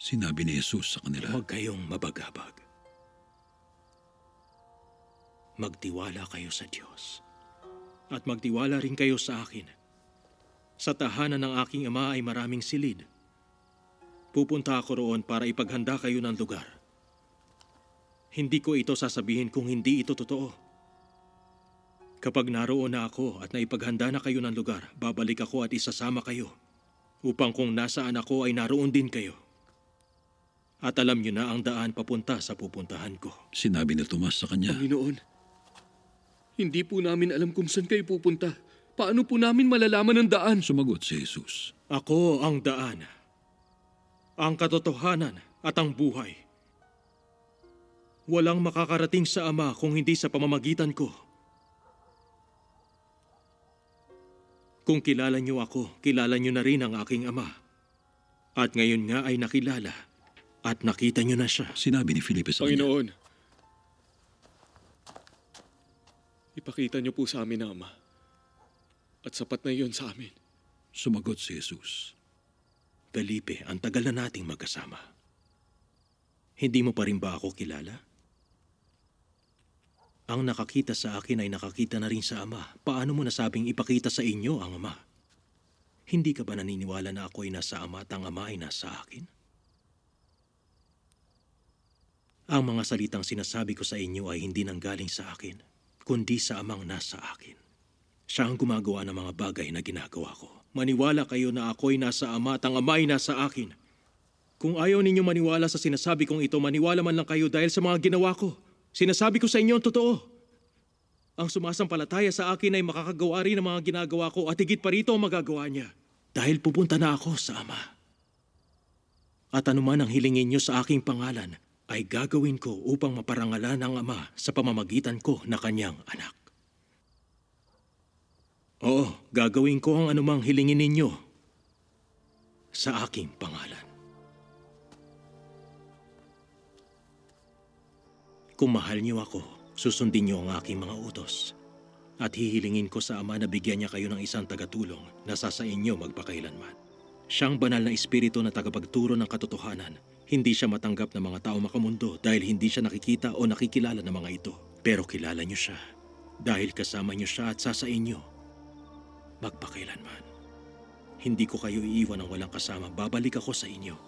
Sinabi ni Jesus sa kanila, Huwag kayong mabagabag. Magtiwala kayo sa Diyos. At magtiwala rin kayo sa akin. Sa tahanan ng aking ama ay maraming silid. Pupunta ako roon para ipaghanda kayo ng lugar. Hindi ko ito sasabihin kung hindi ito totoo. Kapag naroon na ako at naipaghanda na kayo ng lugar, babalik ako at isasama kayo. Upang kung nasaan ako ay naroon din kayo. At alam niyo na ang daan papunta sa pupuntahan ko. sinabi ni Tomas sa kanya, Panginoon, hindi po namin alam kung saan kayo pupunta. Paano po namin malalaman ang daan? Sumagot si Jesus, Ako ang daan, ang katotohanan at ang buhay. Walang makakarating sa Ama kung hindi sa pamamagitan ko. Kung kilala niyo ako, kilala niyo na rin ang aking Ama. At ngayon nga ay nakilala at nakita niyo na siya. Sinabi ni Felipe sa kanya, Panginoon, ipakita niyo po sa amin ang Ama. At sapat na iyon sa amin. Sumagot si Jesus, Felipe, ang tagal na nating magkasama. Hindi mo pa rin ba ako kilala? Ang nakakita sa akin ay nakakita na rin sa Ama. Paano mo nasabing ipakita sa inyo ang Ama? Hindi ka ba naniniwala na ako ay nasa Ama at ang Ama ay nasa akin? Ang mga salitang sinasabi ko sa inyo ay hindi nanggaling sa akin, kundi sa Amang nasa akin. Siya ang gumagawa ng mga bagay na ginagawa ko. Maniwala kayo na ako'y nasa Ama at ang Ama ay nasa akin. Kung ayaw ninyo maniwala sa sinasabi kong ito, maniwala man lang kayo dahil sa mga ginawa ko. Sinasabi ko sa inyo ang totoo. Ang sumasampalataya sa akin ay makakagawa rin ng mga ginagawa ko at higit pa rito ang magagawa niya. Dahil pupunta na ako sa Ama. At anuman ang hilingin niyo sa aking pangalan, ay gagawin ko upang maparangalan ang Ama sa pamamagitan ko na kanyang anak. Oo, gagawin ko ang anumang hilingin ninyo sa aking pangalan. Kung mahal niyo ako, susundin niyo ang aking mga utos. At hihilingin ko sa Ama na bigyan niya kayo ng isang tagatulong na sa inyo magpakailanman. Siyang banal na espiritu na tagapagturo ng katotohanan. Hindi siya matanggap ng mga tao makamundo dahil hindi siya nakikita o nakikilala ng mga ito. Pero kilala niyo siya dahil kasama niyo siya at sa sa inyo magpakailanman. Hindi ko kayo iiwan ng walang kasama. Babalik ako sa inyo.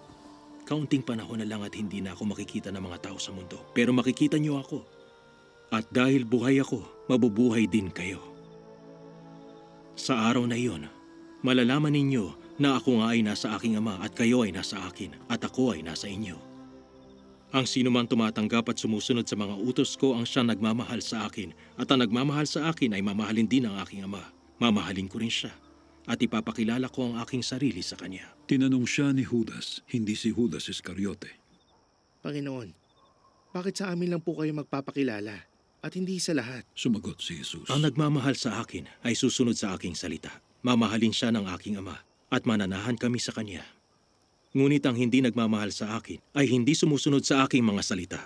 Kaunting panahon na lang at hindi na ako makikita ng mga tao sa mundo. Pero makikita niyo ako. At dahil buhay ako, mabubuhay din kayo. Sa araw na iyon, malalaman ninyo na ako nga ay nasa aking ama at kayo ay nasa akin at ako ay nasa inyo. Ang sino man tumatanggap at sumusunod sa mga utos ko ang siya nagmamahal sa akin at ang nagmamahal sa akin ay mamahalin din ng aking ama. Mamahalin ko rin siya at ipapakilala ko ang aking sarili sa kanya. tinanong siya ni Judas, hindi si Judas Iscariote. Panginoon, bakit sa amin lang po kayo magpapakilala at hindi sa lahat? Sumagot si Jesus, Ang nagmamahal sa akin ay susunod sa aking salita. Mamahalin siya ng aking ama at mananahan kami sa kanya. Ngunit ang hindi nagmamahal sa akin ay hindi sumusunod sa aking mga salita.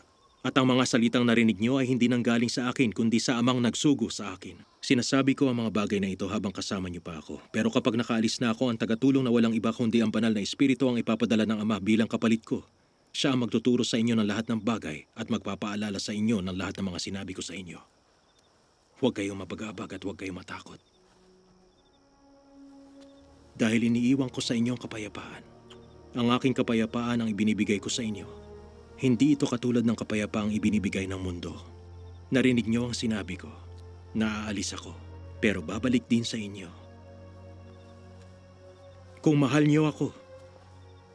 At ang mga salitang narinig niyo ay hindi nanggaling sa akin kundi sa amang nagsugo sa akin. Sinasabi ko ang mga bagay na ito habang kasama niyo pa ako. Pero kapag nakaalis na ako, ang tagatulong na walang iba kundi ang banal na espiritu ang ipapadala ng Ama bilang kapalit ko. Siya ang magtuturo sa inyo ng lahat ng bagay at magpapaalala sa inyo ng lahat ng mga sinabi ko sa inyo. Huwag kayong mapag-abag at huwag kayong matakot. Dahil iniiwan ko sa inyo ang kapayapaan. Ang aking kapayapaan ang ibinibigay ko sa inyo. Hindi ito katulad ng kapayapaang ibinibigay ng mundo. Narinig niyo ang sinabi ko. Naaalis ako, pero babalik din sa inyo. Kung mahal niyo ako,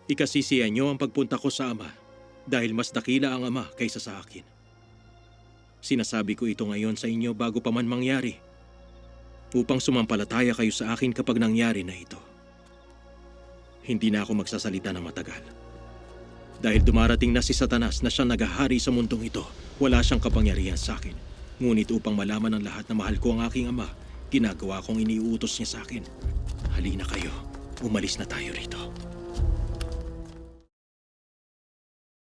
ikasisiyan niyo ang pagpunta ko sa Ama dahil mas dakila ang Ama kaysa sa akin. Sinasabi ko ito ngayon sa inyo bago pa man mangyari upang sumampalataya kayo sa akin kapag nangyari na ito. Hindi na ako magsasalita ng matagal. Dahil dumarating na si Satanas na siyang nagahari sa mundong ito, wala siyang kapangyarihan sa akin. Ngunit upang malaman ng lahat na mahal ko ang aking ama, ginagawa kong iniuutos niya sa akin. Halina kayo, umalis na tayo rito.